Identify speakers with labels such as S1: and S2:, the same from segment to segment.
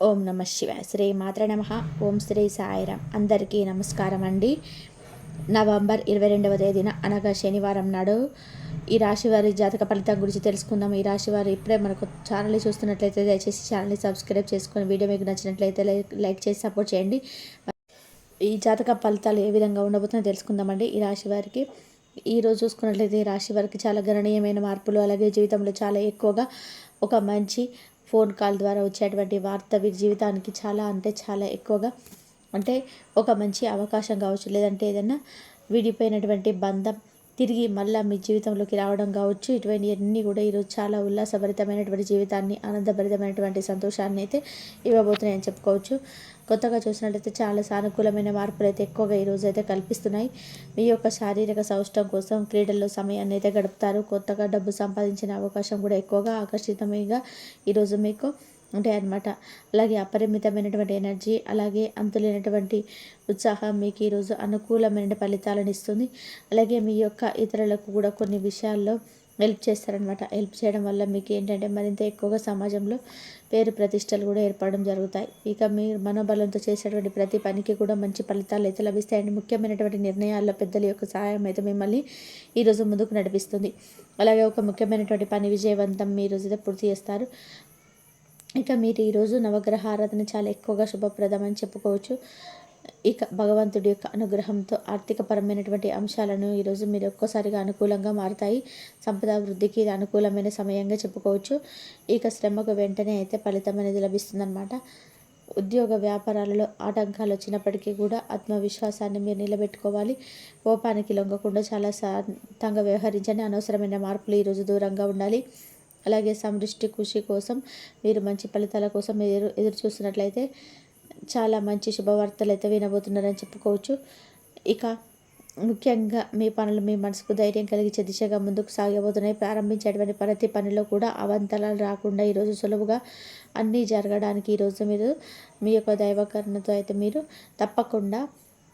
S1: ఓం నమ శివాయ. శ్రీ మాత్ర నమ. ఓం శ్రీ సాయిరామ్ అందరికీ నమస్కారం అండి నవంబర్ ఇరవై రెండవ తేదీన అనగా శనివారం నాడు ఈ రాశి వారి జాతక ఫలితం గురించి తెలుసుకుందాం. ఈ రాశి వారు ఇప్పుడే మనకు ఛానల్ని చూస్తున్నట్లయితే దయచేసి ఛానల్ని సబ్స్క్రైబ్ చేసుకొని వీడియో మీకు నచ్చినట్లయితే లైక్ చేసి సపోర్ట్ చేయండి. ఈ జాతక ఫలితాలు ఏ విధంగా ఉండబోతుందో తెలుసుకుందామండి. ఈ రాశి వారికి ఈరోజు చూసుకున్నట్లయితే ఈ రాశి వారికి చాలా గణనీయమైన మార్పులు అలాగే జీవితంలో చాలా ఎక్కువగా ఒక మంచి ఫోన్ కాల్ ద్వారా వచ్చేటువంటి వార్త వీరి జీవితానికి చాలా అంటే చాలా ఎక్కువగా అంటే ఒక మంచి అవకాశం కావచ్చు. లేదంటే ఏదైనా విడిపోయినటువంటి బంధం తిరిగి మళ్ళీ మీ జీవితంలోకి రావడం కావచ్చు. ఇటువంటి అన్నీ కూడా ఈరోజు చాలా ఉల్లాసభరితమైనటువంటి జీవితాన్ని ఆనందభరితమైనటువంటి సంతోషాన్ని అయితే ఇవ్వబోతున్నాయని చెప్పుకోవచ్చు. కొత్తగా చూసినట్లయితే చాలా సానుకూలమైన మార్పులు అయితే ఎక్కువగా ఈరోజు అయితే కల్పిస్తున్నాయి. మీ యొక్క శారీరక సౌష్టం కోసం క్రీడల్లో సమయాన్ని అయితే గడుపుతారు. కొత్తగా డబ్బు సంపాదించిన అవకాశం కూడా ఎక్కువగా ఆకర్షితమైగా ఈరోజు మీకు ఉంటాయి అన్నమాట అలాగే అపరిమితమైనటువంటి ఎనర్జీ అలాగే అంతులేనటువంటి ఉత్సాహం మీకు ఈరోజు అనుకూలమైన ఫలితాలను ఇస్తుంది. అలాగే మీ యొక్క ఇతరులకు కూడా కొన్ని విషయాల్లో హెల్ప్ చేస్తారనమాట హెల్ప్ చేయడం వల్ల మీకు ఏంటంటే మరింత ఎక్కువగా సమాజంలో పేరు ప్రతిష్టలు కూడా ఏర్పడడం జరుగుతాయి. ఇక మీరు మనోబలంతో చేసేటువంటి ప్రతి పనికి కూడా మంచి ఫలితాలు అయితే లభిస్తాయండి. ముఖ్యమైనటువంటి నిర్ణయాల్లో పెద్దల యొక్క సహాయం అయితే మిమ్మల్ని ఈరోజు ముందుకు నడిపిస్తుంది. అలాగే ఒక ముఖ్యమైనటువంటి పని విజయవంతం మీరు పూర్తి చేస్తారు. ఇక మీరు ఈరోజు నవగ్రహ ఆరాధన చాలా ఎక్కువగా శుభప్రదమని చెప్పుకోవచ్చు. ఇక భగవంతుడి యొక్క అనుగ్రహంతో ఆర్థికపరమైనటువంటి అంశాలను ఈరోజు మీరు ఒక్కసారిగా అనుకూలంగా మారుతాయి. సంపద వృద్ధికి ఇది అనుకూలమైన సమయంగా చెప్పుకోవచ్చు. ఇక శ్రమకు వెంటనే అయితే ఫలితం అనేది లభిస్తుందన్నమాట. ఉద్యోగ వ్యాపారాలలో ఆటంకాలు వచ్చినప్పటికీ కూడా ఆత్మవిశ్వాసాన్ని మీరు నిలబెట్టుకోవాలి. కోపానికి లొంగకుండా చాలా శాంతంగా వ్యవహరించని అనవసరమైన మార్పులు ఈరోజు దూరంగా ఉండాలి. అలాగే సమృష్టి కృషి కోసం మీరు మంచి ఫలితాల కోసం ఎదురు ఎదురు చూస్తున్నట్లయితే చాలా మంచి శుభవార్తలు అయితే వినబోతున్నారని చెప్పుకోవచ్చు. ఇక ముఖ్యంగా మీ పనులు మీ మనసుకు ధైర్యం కలిగించే దిశగా ముందుకు సాగబోతున్నాయి. ప్రారంభించేటువంటి ప్రతి పనిలో కూడా అవంతరాలు రాకుండా ఈరోజు సులువుగా అన్నీ జరగడానికి ఈరోజు మీరు మీ యొక్క దైవకరణతో అయితే మీరు తప్పకుండా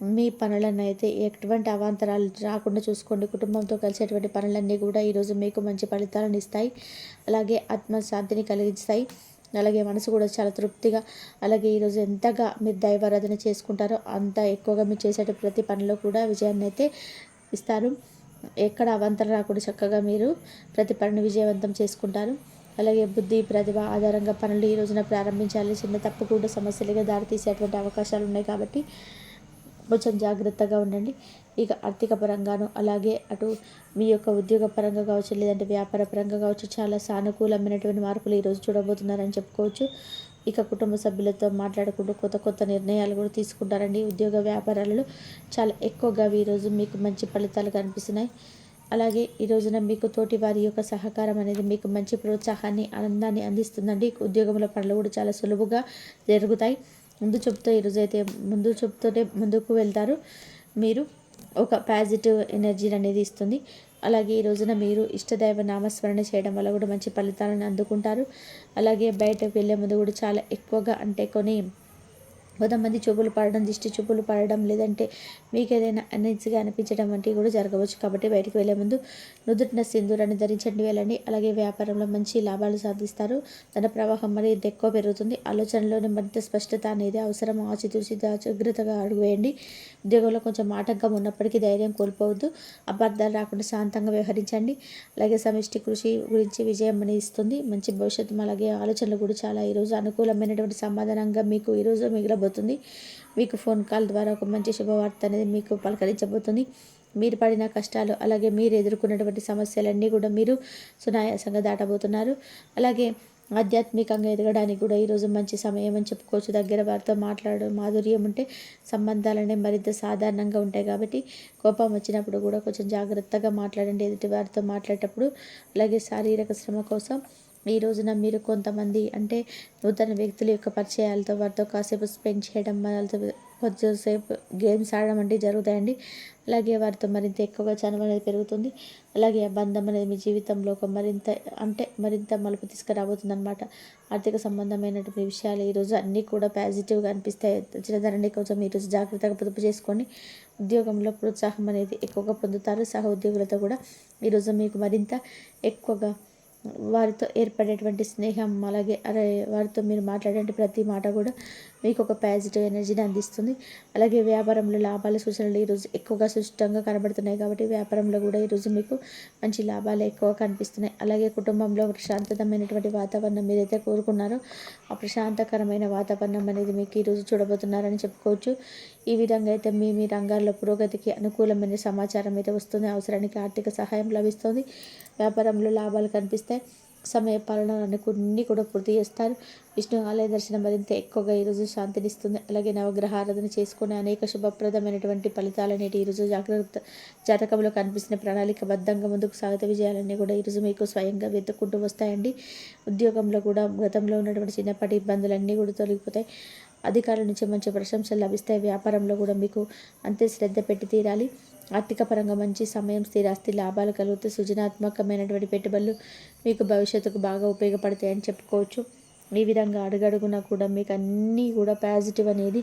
S1: మీ పనులను అయితే ఎటువంటి అవాంతరాలు రాకుండా చూసుకోండి. కుటుంబంతో కలిసేటువంటి పనులన్నీ కూడా ఈరోజు మీకు మంచి ఫలితాలను ఇస్తాయి. అలాగే ఆత్మశాంతిని కలిగిస్తాయి. అలాగే మనసు కూడా చాలా తృప్తిగా అలాగే ఈరోజు ఎంతగా మీరు దైవారాధన చేసుకుంటారో అంత ఎక్కువగా మీరు చేసేట ప్రతి పనిలో కూడా విజయాన్ని అయితే ఇస్తారు. ఎక్కడ అవంతరం రాకుండా చక్కగా మీరు ప్రతి పనిని విజయవంతం చేసుకుంటారు. అలాగే బుద్ధి ప్రతిభ ఆధారంగా పనులు ఈ రోజున ప్రారంభించాలి. చిన్న తప్పు కూడా సమస్యలుగా దారితీసేటువంటి అవకాశాలు ఉన్నాయి కాబట్టి కొంచెం జాగ్రత్తగా ఉండండి. ఇక ఆర్థిక పరంగాను అలాగే అటు మీ యొక్క ఉద్యోగ పరంగా కావచ్చు లేదంటే వ్యాపార పరంగా కావచ్చు చాలా సానుకూలమైనటువంటి మార్పులు ఈరోజు చూడబోతున్నారని చెప్పుకోవచ్చు. ఇక కుటుంబ సభ్యులతో మాట్లాడుకుంటూ కొత్త కొత్త నిర్ణయాలు కూడా తీసుకుంటారండి. ఉద్యోగ వ్యాపారాలలో చాలా ఎక్కువగా ఈరోజు మీకు మంచి ఫలితాలు కనిపిస్తున్నాయి. అలాగే ఈ రోజున మీకు తోటి వారి యొక్క సహకారం అనేది మీకు మంచి ప్రోత్సాహాన్ని ఆనందాన్ని అందిస్తుందండి. ఉద్యోగంలో పనులు కూడా చాలా సులువుగా జరుగుతాయి. ముందు చెప్తూ ఈరోజు అయితే ముందు చెప్తూనే ముందుకు వెళ్తారు. మీరు ఒక పాజిటివ్ ఎనర్జీ అనేది ఇస్తుంది. అలాగే ఈ రోజున మీరు ఇష్టదైవ నామస్మరణ చేయడం వల్ల కూడా మంచి ఫలితాలను అందుకుంటారు. అలాగే బయటకు వెళ్ళే ముందు కూడా చాలా ఎక్కువగా అంటే కొన్ని కొంతమంది చూపులు పడడం దిష్టి చూపులు పడడం లేదంటే మీకు ఏదైనా అనీజీగా అనిపించడం వంటివి కూడా జరగవచ్చు. కాబట్టి బయటికి వెళ్ళే ముందు నుదుటిన సింధూరాన్ని ధరించండి వెళ్ళండి. అలాగే వ్యాపారంలో మంచి లాభాలు సాధిస్తారు. ధన ప్రవాహం మరింత ఎక్కువ పెరుగుతుంది. ఆలోచనలోనే మరింత స్పష్టత అనేది అవసరం. ఆచితూచి జాగ్రత్తగా అడుగు వేయండి. ఉద్యోగంలో కొంచెం ఆటంకం ఉన్నప్పటికీ ధైర్యం కోల్పోవద్దు. అబద్ధాలు రాకుండా శాంతంగా వ్యవహరించండి. అలాగే సమిష్టి కృషి గురించి విజయం అని ఇస్తుంది. మంచి భవిష్యత్తు. అలాగే ఆలోచనలు కూడా చాలా ఈరోజు అనుకూలమైనటువంటి సమాధానంగా మీకు ఈరోజు మిగిలిన చేయబోతుంది. మీకు ఫోన్ కాల్ ద్వారా ఒక మంచి శుభవార్త అనేది మీకు పలకరించబోతుంది. మీరు పడిన కష్టాలు అలాగే మీరు ఎదుర్కొన్నటువంటి సమస్యలన్నీ కూడా మీరు సునాయాసంగా దాటబోతున్నారు. అలాగే ఆధ్యాత్మికంగా ఎదగడానికి కూడా ఈరోజు మంచి సమయం అని చెప్పుకోవచ్చు. దగ్గర వారితో మాట్లాడడం మాధుర్యం ఉంటే సంబంధాలనే మరింత సాధారణంగా ఉంటాయి కాబట్టి కోపం వచ్చినప్పుడు కూడా కొంచెం జాగ్రత్తగా మాట్లాడండి. ఎదుటి వారితో మాట్లాడేటప్పుడు అలాగే శారీరక శ్రమ కోసం ఈ రోజున మీరు కొంతమంది అంటే నూతన వ్యక్తుల యొక్క పరిచయాలతో వారితో కాసేపు స్పెండ్ చేయడం వాళ్ళతో కొద్దిసేపు గేమ్స్ ఆడడం అంటే జరుగుతాయండి. అలాగే వారితో మరింత ఎక్కువగా చనువు అనేది పెరుగుతుంది. అలాగే ఆ బంధం అనేది మీ జీవితంలో ఒక మరింత అంటే మరింత మలుపు తీసుకురాబోతుంది అనమాట ఆర్థిక సంబంధమైనటువంటి విషయాలు ఈరోజు అన్నీ కూడా పాజిటివ్గా అనిపిస్తాయి. చిన్నదాన్ని కొంచెం ఈరోజు జాగ్రత్తగా పొదుపు చేసుకోండి ఉద్యోగంలో ప్రోత్సాహం అనేది ఎక్కువగా పొందుతారు. సహ ఉద్యోగులతో కూడా ఈరోజు మీకు మరింత ఎక్కువగా వారితో ఏర్పడేటువంటి స్నేహం అలాగే అరే వారితో మీరు మాట్లాడే ప్రతి మాట కూడా మీకు ఒక పాజిటివ్ ఎనర్జీని అందిస్తుంది. అలాగే వ్యాపారంలో లాభాల సూచనలు ఈరోజు ఎక్కువగా సుష్టంగా కనబడుతున్నాయి కాబట్టి వ్యాపారంలో కూడా ఈరోజు మీకు మంచి లాభాలు ఎక్కువ కనిపిస్తున్నాయి. అలాగే కుటుంబంలో ప్రశాంతతమైనటువంటి వాతావరణం మీరైతే కోరుకున్నారో ఆ ప్రశాంతకరమైన వాతావరణం అనేది మీకు ఈరోజు చూడబోతున్నారని చెప్పుకోవచ్చు. ఈ విధంగా అయితే మీ మీ రంగాల్లో పురోగతికి అనుకూలమైన సమాచారం అయితే వస్తుంది. అవసరానికి ఆర్థిక సహాయం లభిస్తుంది. వ్యాపారంలో లాభాలు కనిపిస్తాయి. సమయ పాలనలను కొన్ని కూడా పూర్తి చేస్తారు. విష్ణు ఆలయ దర్శనం మరింత ఎక్కువగా ఈరోజు శాంతినిస్తుంది. అలాగే నవగ్రహ ఆరాధన చేసుకునే అనేక శుభప్రదమైనటువంటి ఫలితాలు ఈరోజు జాగ్రత్త జాతకంలో కనిపిస్తున్న ప్రణాళికబద్ధంగా ముందుకు సాగిత విజయాలన్నీ కూడా ఈరోజు మీకు స్వయంగా వెతుక్కుంటూ వస్తాయండి. ఉద్యోగంలో కూడా గతంలో ఉన్నటువంటి చిన్నపాటి ఇబ్బందులన్నీ కూడా తొలగిపోతాయి. అధికారుల నుంచి మంచి ప్రశంసలు లభిస్తాయి. వ్యాపారంలో కూడా మీకు అంతే శ్రద్ధ పెట్టి తీరాలి. ఆర్థిక పరంగా మంచి సమయం స్థిరాస్తి లాభాలు కలిగితే సృజనాత్మకమైనటువంటి పెట్టుబడులు మీకు భవిష్యత్తుకు బాగా ఉపయోగపడతాయని చెప్పుకోవచ్చు. ఈ విధంగా అడుగడుగునా కూడా మీకు అన్నీ కూడా పాజిటివ్ అనేది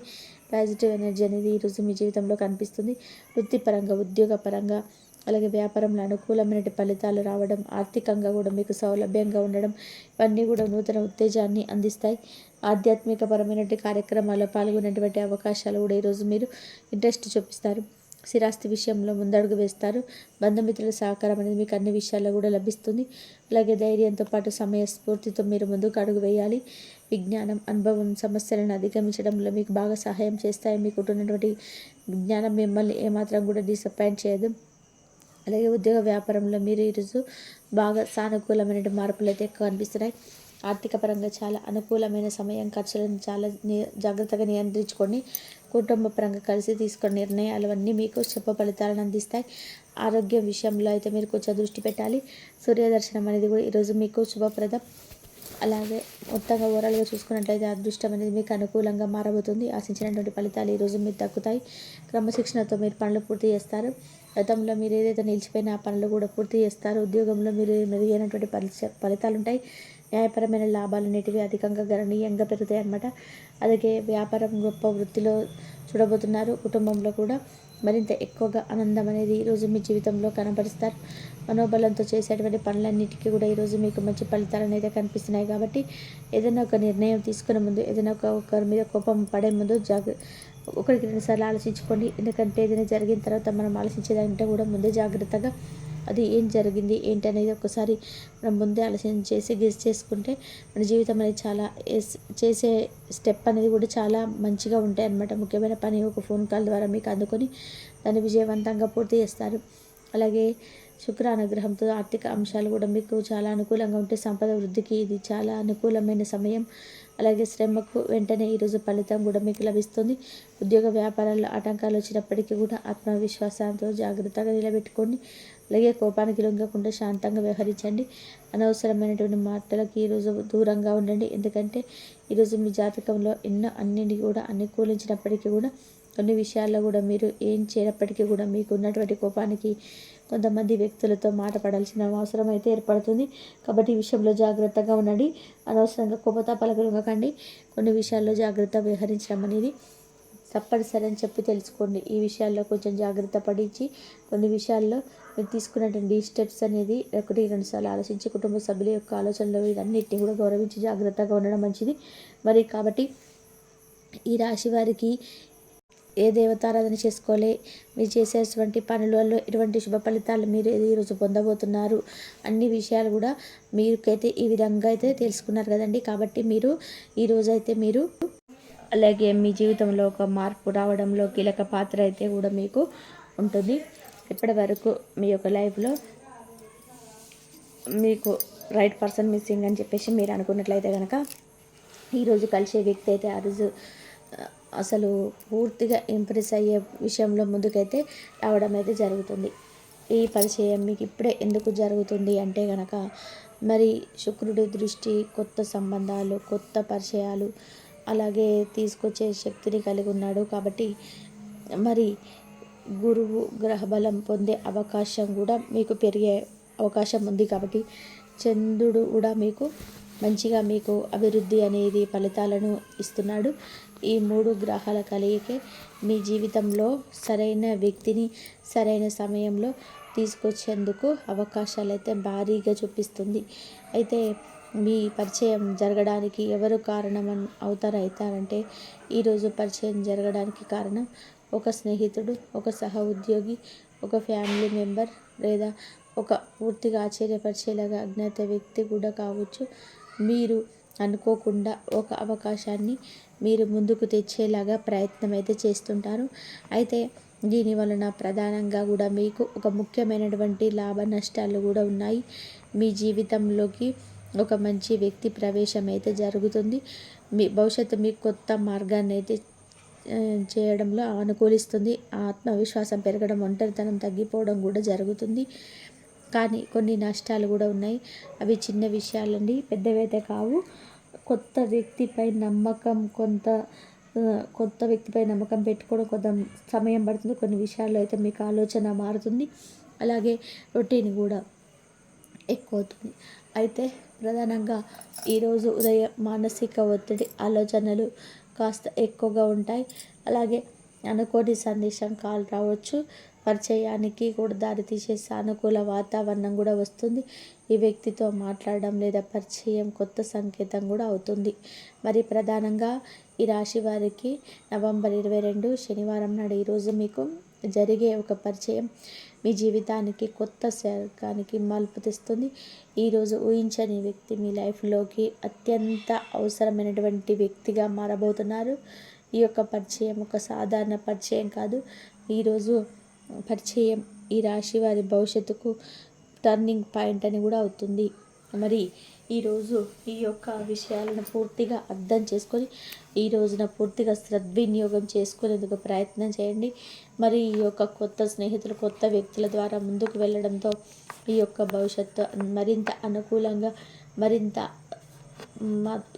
S1: పాజిటివ్ ఎనర్జీ అనేది ఈరోజు మీ జీవితంలో కనిపిస్తుంది. వృత్తిపరంగా ఉద్యోగపరంగా అలాగే వ్యాపారంలో అనుకూలమైన ఫలితాలు రావడం ఆర్థికంగా కూడా మీకు సౌలభ్యంగా ఉండడం ఇవన్నీ కూడా నూతన ఉత్తేజాన్ని అందిస్తాయి. ఆధ్యాత్మిక పరమైనటువంటి కార్యక్రమాల్లో పాల్గొనేటువంటి అవకాశాలు కూడా ఈరోజు మీరు ఇంట్రెస్ట్ చూపిస్తారు. స్థిరాస్తి విషయంలో ముందడుగు వేస్తారు. బంధుమిత్రుల సహకారం అనేది మీకు అన్ని విషయాల్లో కూడా లభిస్తుంది. అలాగే ధైర్యంతో పాటు సమయ స్ఫూర్తితో మీరు ముందుకు అడుగు వేయాలి. విజ్ఞానం అనుభవం సమస్యలను అధిగమించడంలో మీకు బాగా సహాయం చేస్తాయి. మీకు ఉన్నటువంటి జ్ఞానం మిమ్మల్ని ఏమాత్రం కూడా డిసప్పాయింట్ చేయదు. అలాగే ఉద్యోగ వ్యాపారంలో మీరు ఈరోజు బాగా సానుకూలమైన మార్పులు అయితే ఎక్కువ అనిపిస్తున్నాయి ఆర్థిక పరంగా చాలా అనుకూలమైన సమయం ఖర్చులను చాలా జాగ్రత్తగా నియంత్రించుకొని కుటుంబ పరంగా కలిసి తీసుకున్న నిర్ణయాలు అన్నీ మీకు శుభ ఫలితాలను అందిస్తాయి. ఆరోగ్య విషయంలో అయితే మీరు కొంచెం దృష్టి పెట్టాలి. సూర్యదర్శనం అనేది కూడా ఈరోజు మీకు శుభప్రదం. అలాగే మొత్తంగా ఓవరాల్గా చూసుకున్నట్లయితే అదృష్టం అనేది మీకు అనుకూలంగా మారబోతుంది. ఆశించినటువంటి ఫలితాలు ఈరోజు మీరు తగ్గుతాయి క్రమశిక్షణతో మీరు పనులు పూర్తి చేస్తారు. గతంలో మీరు ఏదైతే నిలిచిపోయిన ఆ పనులు కూడా పూర్తి చేస్తారు. ఉద్యోగంలో మీరు మెరుగైనటువంటి ఫలితాలు ఉంటాయి న్యాయపరమైన లాభాలు అనేటివి అధికంగా గణనీయంగా పెరుగుతాయి అన్నమాట. అలాగే వ్యాపారం గొప్ప వృత్తిలో చూడబోతున్నారు. కుటుంబంలో కూడా మరింత ఎక్కువగా ఆనందం అనేది ఈరోజు మీ జీవితంలో కనబరుస్తారు. మనోబలంతో చేసేటువంటి పనులన్నిటికీ కూడా ఈరోజు మీకు మంచి ఫలితాలు అనేది కనిపిస్తున్నాయి కాబట్టి ఏదైనా ఒక నిర్ణయం తీసుకునే ముందు ఏదైనా ఒక ఒకరి మీద కోపం పడే ముందు జాగ్ర ఒకరికి రెండుసార్లు ఆలోచించుకోండి. ఎందుకంటే ఏదైనా జరిగిన తర్వాత మనం ఆలోచించేదంటే కూడా ముందే జాగ్రత్తగా అది ఏం జరిగింది ఏంటి అనేది ఒకసారి మనం ముందే ఆలోచన చేసి గెస్ చేసుకుంటే మన జీవితం అనేది చాలా చేసే స్టెప్ అనేది కూడా చాలా మంచిగా ఉంటాయి అన్నమాట. ముఖ్యమైన పని ఒక ఫోన్ కాల్ ద్వారా మీకు అందుకొని దాన్ని విజయవంతంగా పూర్తి చేస్తారు. అలాగే శుక్ర అనుగ్రహంతో ఆర్థిక అంశాలు కూడా మీకు చాలా అనుకూలంగా ఉంటే సంపద వృద్ధికి ఇది చాలా అనుకూలమైన సమయం. అలాగే శ్రమకు వెంటనే ఈరోజు ఫలితం కూడా మీకు లభిస్తుంది. ఉద్యోగ వ్యాపారాల్లో ఆటంకాలు వచ్చినప్పటికీ కూడా ఆత్మవిశ్వాసంతో జాగ్రత్తగా నిలబెట్టుకోండి. అలాగే కోపానికి లొంగకుండా శాంతంగా వ్యవహరించండి. అనవసరమైనటువంటి మాటలకు ఈరోజు దూరంగా ఉండండి. ఎందుకంటే ఈరోజు మీ జాతకంలో ఎన్నో అన్నింటినీ కూడా అనుకూలించినప్పటికీ కూడా కొన్ని విషయాల్లో కూడా మీరు ఏం చేయనప్పటికీ కూడా మీకు ఉన్నటువంటి కోపానికి కొంతమంది వ్యక్తులతో మాట పడాల్సిన అవసరం అయితే ఏర్పడుతుంది. కాబట్టి ఈ విషయంలో జాగ్రత్తగా ఉండండి. అనవసరంగా కోపతాపాలకు లొంగకండి కొన్ని విషయాల్లో జాగ్రత్త వ్యవహరించడం అనేది తప్పనిసరి అని చెప్పి తెలుసుకోండి. ఈ విషయాల్లో కొంచెం జాగ్రత్త పడించి కొన్ని విషయాల్లో మీరు తీసుకున్నటువంటి స్టెప్స్ అనేది ఒకటి రెండు సార్లు ఆలోచించి కుటుంబ సభ్యుల యొక్క ఆలోచనలు ఇవన్నిటిని కూడా గౌరవించి జాగ్రత్తగా ఉండడం మంచిది. మరి కాబట్టి ఈ రాశి వారికి ఏ దేవతారాధన చేసుకోవాలి? మీరు చేసేటువంటి పనులలో ఎటువంటి శుభ ఫలితాలు మీరు ఈరోజు పొందబోతున్నారు? అన్ని విషయాలు కూడా మీకైతే ఈ విధంగా అయితే తెలుసుకున్నారు కదండి. కాబట్టి మీరు ఈరోజైతే మీరు అలాగే మీ జీవితంలో ఒక మార్పు రావడంలో కీలక పాత్ర అయితే కూడా మీకు ఉంటుంది. ఇప్పటి వరకు మీ యొక్క లైఫ్లో మీకు రైట్ పర్సన్ మిస్సింగ్ అని చెప్పేసి మీరు అనుకున్నట్లయితే కనుక ఈరోజు కలిసే వ్యక్తి అయితే ఆ రోజు అసలు పూర్తిగా ఇంప్రెస్ అయ్యే విషయంలో ముందుకైతే రావడం అయితే జరుగుతుంది. ఈ పరిచయం మీకు ఇప్పుడే ఎందుకు జరుగుతుంది అంటే కనుక మరి శుక్రుడి దృష్టి కొత్త సంబంధాలు కొత్త పరిచయాలు అలాగే తీసుకొచ్చే శక్తిని కలిగి ఉన్నాడు కాబట్టి మరి గురువు గ్రహబలం పొందే అవకాశం కూడా మీకు పెరిగే అవకాశం ఉంది కాబట్టి చంద్రుడు కూడా మీకు మంచిగా మీకు అభివృద్ధి అనేది ఫలితాలను ఇస్తున్నాడు. ఈ మూడు గ్రహాల కలయికే మీ జీవితంలో సరైన వ్యక్తిని సరైన సమయంలో తీసుకొచ్చేందుకు అవకాశాలు అయితే భారీగా చూపిస్తుంది. అయితే మీ పరిచయం జరగడానికి ఎవరు కారణం అవుతారు అవుతారంటే ఈరోజు పరిచయం జరగడానికి కారణం ఒక స్నేహితుడు ఒక సహ ఉద్యోగి ఒక ఫ్యామిలీ మెంబర్ లేదా ఒక పూర్తిగా ఆశ్చర్యపరిచేలాగా అజ్ఞాత వ్యక్తి కూడా కావచ్చు. మీరు అనుకోకుండా ఒక అవకాశాన్ని మీరు ముందుకు తెచ్చేలాగా ప్రయత్నం అయితే చేస్తుంటారు. అయితే దీని వలన ప్రధానంగా కూడా మీకు ఒక ముఖ్యమైనటువంటి లాభ నష్టాలు కూడా ఉన్నాయి. మీ జీవితంలోకి ఒక మంచి వ్యక్తి ప్రవేశం అయితే జరుగుతుంది. మీ భవిష్యత్తు మీకు కొత్త మార్గాన్ని అయితే చేయడంలో అనుకూలిస్తుంది ఆత్మవిశ్వాసం పెరగడం ఒంటరితనం తగ్గిపోవడం కూడా జరుగుతుంది. కానీ కొన్ని నష్టాలు కూడా ఉన్నాయి. అవి చిన్న విషయాలండి. పెద్దవైతే కావు. కొత్త వ్యక్తిపై నమ్మకం కొంత కొత్త వ్యక్తిపై నమ్మకం పెట్టుకోవడం కొంత సమయం పడుతుంది. కొన్ని విషయాల్లో అయితే మీకు ఆలోచన మారుతుంది. అలాగే రొటీన్ కూడా ఎక్కువ అవుతుంది అయితే ప్రధానంగా ఈరోజు ఉదయం మానసిక ఒత్తిడి ఆలోచనలు కాస్త ఎక్కువగా ఉంటాయి. అలాగే అనుకోని సందేశం కాల్ రావచ్చు. పరిచయానికి కూడా దారితీసే సానుకూల వాతావరణం కూడా వస్తుంది. ఈ వ్యక్తితో మాట్లాడడం లేదా పరిచయం కొత్త సంకేతం కూడా అవుతుంది. మరి ప్రధానంగా ఈ రాశి వారికి నవంబర్ ఇరవై రెండు శనివారం నాడు ఈరోజు మీకు జరిగే ఒక పరిచయం. మీ జీవితానికి కొత్త శకానికి మలుపు తెస్తుంది. ఈరోజు ఊహించని వ్యక్తి మీ లైఫ్లోకి అత్యంత అవసరమైనటువంటి వ్యక్తిగా మారబోతున్నారు. ఈ యొక్క పరిచయం ఒక సాధారణ పరిచయం కాదు. ఈరోజు పరిచయం ఈ రాశి వారి భవిష్యత్తుకు టర్నింగ్ పాయింట్ అని కూడా అవుతుంది. మరి ఈరోజు ఈ యొక్క విషయాలను పూర్తిగా అర్థం చేసుకొని ఈ రోజున పూర్తిగా సద్వినియోగం చేసుకునేందుకు ప్రయత్నం చేయండి. మరి ఈ యొక్క కొత్త స్నేహితులు కొత్త వ్యక్తుల ద్వారా ముందుకు వెళ్ళడంతో ఈ యొక్క భవిష్యత్తు మరింత అనుకూలంగా మరింత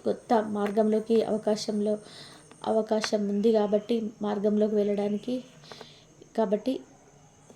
S1: కొత్త మార్గంలోకి అవకాశంలో అవకాశం ఉంది కాబట్టి మార్గంలోకి వెళ్ళడానికి కాబట్టి